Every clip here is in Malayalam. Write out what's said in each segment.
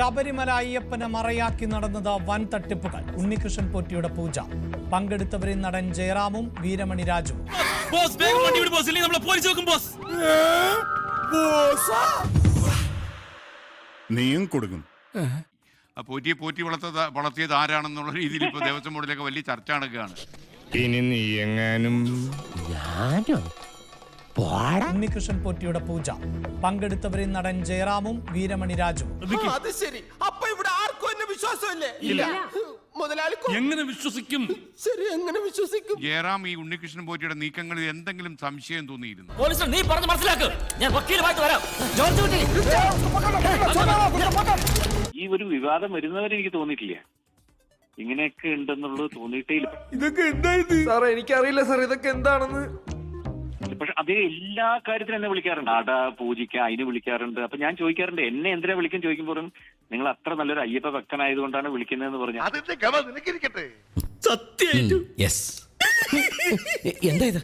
ശബരിമല അയ്യപ്പനെ മറയാക്കി നടന്നത് വൻ തട്ടിപ്പുകൾ ഉണ്ണികൃഷ്ണൻ പോറ്റിയുടെ പൂജ. പങ്കെടുത്തവരിൽ നടൻ ജയറാമും വീരമണി രാജുവും. നീയും കൊടുക്കും. ആ പോറ്റിയെ പോറ്റി വളർത്തത് വളർത്തിയത് ആരാണെന്നുള്ള രീതിയിൽ ഇപ്പൊ ദേവസ്വം ബോർഡിലൊക്കെ വലിയ ചർച്ച നടക്കുകയാണ് ഇനി നീ എങ്ങാനും ഉണ്ണികൃഷ്ണൻ പോറ്റിയുടെ പൂജ. പങ്കെടുത്തവരിൽ നടൻ ജയറാമും വീരമണി രാജുവും. അത് ശരി. അപ്പൊ ഇവിടെ ആർക്കും എന്നെ വിശ്വാസമില്ലേ? ഇല്ല. മുതലാളിക്കും? എങ്ങനെ വിശ്വസിക്കും? ശരി എങ്ങനെ വിശ്വസിക്കും? ജയറാം ഈ ഉണ്ണികൃഷ്ണൻ പോറ്റിയുടെ നീക്കങ്ങളിൽ എന്തെങ്കിലും സംശയം തോന്നിയിരുന്നു. പോലീസ് നീ പറഞ്ഞ് മനസ്സിലാക്ക്. ഞാൻ വക്കീലുമായിട്ട് വരാം. ജോർജ് കുട്ടി. ഈ ഒരു വിവാദം വരുന്നവരെ എനിക്ക് തോന്നിയിട്ടില്ല. ഇങ്ങനെയൊക്കെ ഉണ്ടെന്നുള്ളത് തോന്നിയിട്ടേ ഇല്ല. സാറേ എനിക്കറിയില്ല സാർ ഇതൊക്കെ എന്താണെന്ന്? പക്ഷെ അദ്ദേഹം എല്ലാ കാര്യത്തിനും എന്നെ വിളിക്കാറുണ്ട്. ആട പൂജിക്ക അതിന് വിളിക്കാറുണ്ട്. അപ്പൊ ഞാൻ ചോദിക്കാറുണ്ട് എന്നെ എന്തിനാ വിളിക്കാൻ ചോദിക്കുമ്പോൾ നിങ്ങൾ അത്ര നല്ലൊരു അയ്യപ്പ ഭക്തനായതുകൊണ്ടാണ് വിളിക്കുന്നതെന്ന് പറഞ്ഞു. എന്താ ഇത്?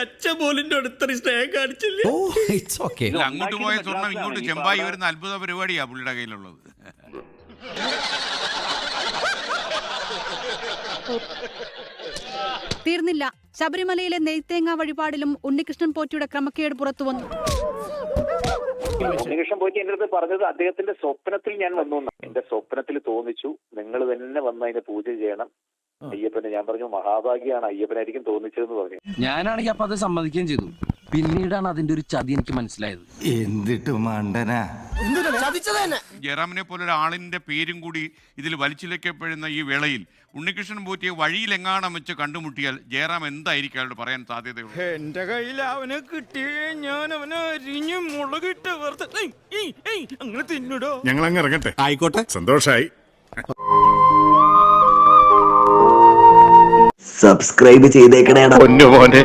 അച്ഛൻ പോലിന്റെ അടുത്തൊരു സ്നേഹം കാണിച്ചില്ല? ഓ ഇറ്റ്സ് ഓക്കെ അങ്ങോട്ട് പോയ സ്വർണം ഇങ്ങോട്ട് ചെമ്പായി വരുന്ന അത്ഭുത പരിപാടിയാ പുള്ളിയുടെ കയ്യിലുള്ളത്. തീർന്നില്ല. ശബരിമലയിലെ നെയ്ത്തേങ്ങ വഴിപാടിലും ഉണ്ണികൃഷ്ണൻ പോറ്റിയുടെ ക്രമക്കേട് പുറത്തു വന്നു ഉണ്ണികൃഷ്ണൻ പോറ്റി എന്റെ അടുത്ത് പറഞ്ഞത് അദ്ദേഹത്തിന്റെ സ്വപ്നത്തിൽ ഞാൻ വന്നു എന്നാ. എന്റെ സ്വപ്നത്തിൽ തോന്നിച്ചു. നിങ്ങൾ തന്നെ വന്ന് അതിനെ പൂജ ചെയ്യണം. അയ്യപ്പനെ ഞാൻ പറഞ്ഞു മഹാഭാഗ്യാണ് അയ്യപ്പനായിരിക്കും തോന്നിച്ചതെന്ന് പറഞ്ഞു. ഞാനാണെങ്കിൽ അപ്പൊ അത് സമ്മതിക്കുകയും ചെയ്തു. പിന്നീടാണ് അതിന്റെ ഒരു ചതി എനിക്ക് മനസ്സിലായത്. എന്തിട്ട് മണ്ടനാ? ജയറാമിനെ പോലെ ഒരാളിന്റെ പേരും കൂടി ഇതിൽ വലിച്ചിലേക്കപ്പെടുന്ന ഈ വേളയിൽ ഉണ്ണികൃഷ്ണൻ പോറ്റിയെ വഴിയിലെങ്ങാണം വെച്ച് കണ്ടുമുട്ടിയാൽ ജയറാം എന്തായിരിക്കും അയാളോട് പറയാൻ സാധ്യതയുള്ളൂ? എന്റെ കയ്യിൽ അവനെ കിട്ടിയേ ഞാൻ അവനെ അരിഞ്ഞു മുളകിട്ട് അങ്ങനെ തിന്നിടോ. ഞങ്ങൾ അങ്ങ് ഇറങ്ങട്ടെ. ആയിക്കോട്ടെ. സന്തോഷായി. സബ്സ്ക്രൈബ് ചെയ്തേക്കണേടാ. പൊന്നു മോനെ